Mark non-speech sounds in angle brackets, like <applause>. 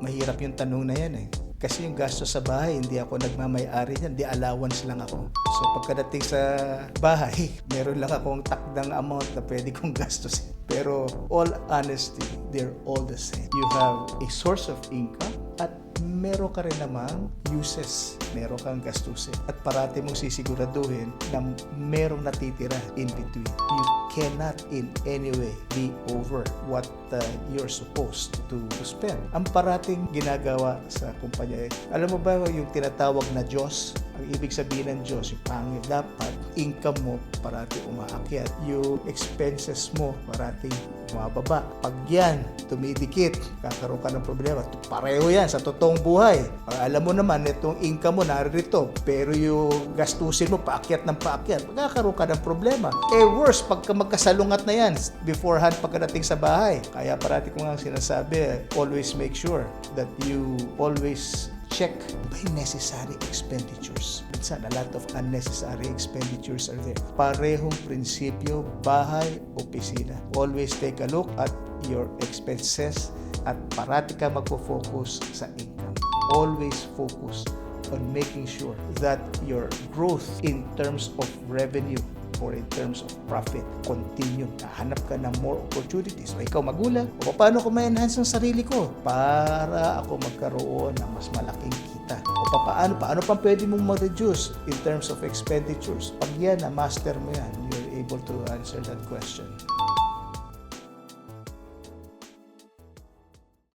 mahirap yung tanong na yan eh. Kasi yung gasto sa bahay, hindi ako nagmamay-ari niyan, di allowance lang ako. So pagkadating sa bahay, <laughs> meron lang akong takdang amount na pwede kong gastusin. Pero all honesty, they're all the same. You have a source of income at meron ka rin namang uses, meron kang gastusin. At parati mong sisiguraduhin na merong natitira in between. You cannot in any way be over what uh, you're supposed to, to spend. Ang parating ginagawa sa kumpanya, eh, alam mo ba yung tinatawag na Diyos? Ang ibig sabihin ng Diyos, yung pangit, dapat income mo parati umaakyat. Yung expenses mo parati bumababa. Pag yan, tumidikit, kakaroon ka ng problema. Pareho yan sa totoong buhay. Pag alam mo naman, itong income mo naririto, pero yung gastusin mo paakyat ng paakyat, magkakaroon ka ng problema. Eh worse, pagka magkasalungat na yan, beforehand pagkadating sa bahay. Kaya parati ko nga sinasabi, always make sure that you always check by necessary expenditures. Minsan, a lot of unnecessary expenditures are there. Parehong prinsipyo, bahay, opisina. Always take a look at your expenses at parati ka magpo-focus sa income. Always focus on making sure that your growth in terms of revenue or in terms of profit continue. Hanap ka ng more opportunities. O ikaw magulang, o paano ko ma-enhance ang sarili ko para ako magkaroon ng mas malaking kita. O paano, paano pa pwede mong ma-reduce in terms of expenditures. Pag yan, na-master mo yan, you're able to answer that question.